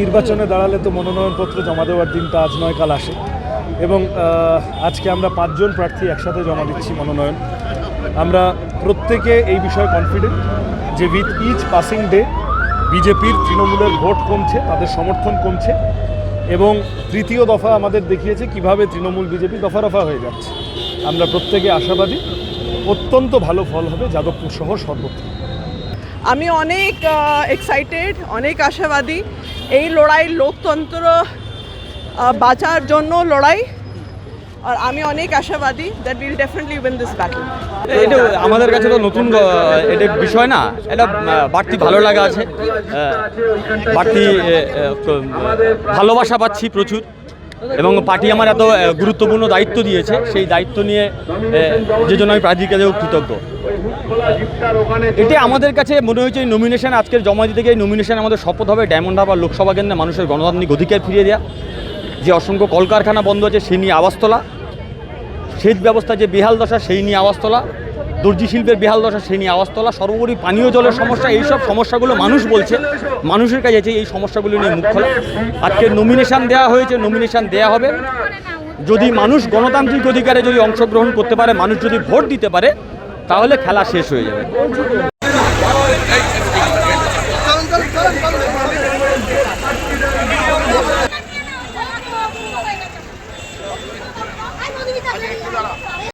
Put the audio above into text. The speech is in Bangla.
নির্বাচনে দাঁড়ালে তো মনোনয়নপত্র জমা দেওয়ার দিনটা আজ নয়, কাল আসে। এবং আজকে আমরা পাঁচজন প্রার্থী একসাথে জমা দিচ্ছি মনোনয়ন। আমরা প্রত্যেকে এই বিষয়ে কনফিডেন্ট যে উইথ ইচ পাসিং ডে বিজেপির তৃণমূলের ভোট কমছে, তাদের সমর্থন কমছে। এবং তৃতীয় দফা আমাদের দেখিয়েছে কীভাবে তৃণমূল বিজেপি দফা রফা হয়ে যাচ্ছে। আমরা প্রত্যেকে আশাবাদী, অত্যন্ত ভালো ফল হবে যাদবপুর সহ সর্বত্র। আমি অনেক এক্সাইটেড অনেক আশাবাদী। এই লড়াই লোকতন্ত্র বাঁচার জন্য লড়াই আর আমি অনেক আশাবাদী that will definitely win this battle এটা আমাদের কাছে তো নতুন এটা বিষয় না, এটা বাড়তি ভালো লাগা আছে। বাড়তি ভালোবাসা পাচ্ছি প্রচুর। এবং পার্টি আমার এত গুরুত্বপূর্ণ দায়িত্ব দিয়েছে, সেই দায়িত্ব নিয়ে যে জন্য আমি প্রার্থীর কাছেও কৃতজ্ঞ। এটি আমাদের কাছে মনে হয়েছে নমিনেশন আজকের জমা দিতে গিয়ে নমিনেশন আমাদের শপথ হবে ডায়মন্ড হারবার লোকসভা কেন্দ্রে মানুষের গণতান্ত্রিক অধিকার ফিরিয়ে দেওয়া যে অসংখ্য কলকারখানা বন্ধ আছে, সেই নিয়ে আওয়াজ তোলা সেচ ব্যবস্থা যে বেহাল দশা, সেই নিয়ে আওয়াজ তোলা দর্জি শিল্পের বেহাল দশা, সেই নিয়ে আওয়াজ তোলা সর্বোপরি পানীয় জলের সমস্যা, এইসব সমস্যাগুলো মানুষ বলছে। মানুষের কাছে আছে এই সমস্যাগুলো নিয়ে মুখ খোলা। আজকে নমিনেশন দেওয়া হয়েছে নমিনেশন দেওয়া হবে। যদি মানুষ গণতান্ত্রিক অধিকারে যদি অংশগ্রহণ করতে পারে, মানুষ যদি ভোট দিতে পারে, তাহলে খেলা শেষ হয়ে যাবে। 不知道了。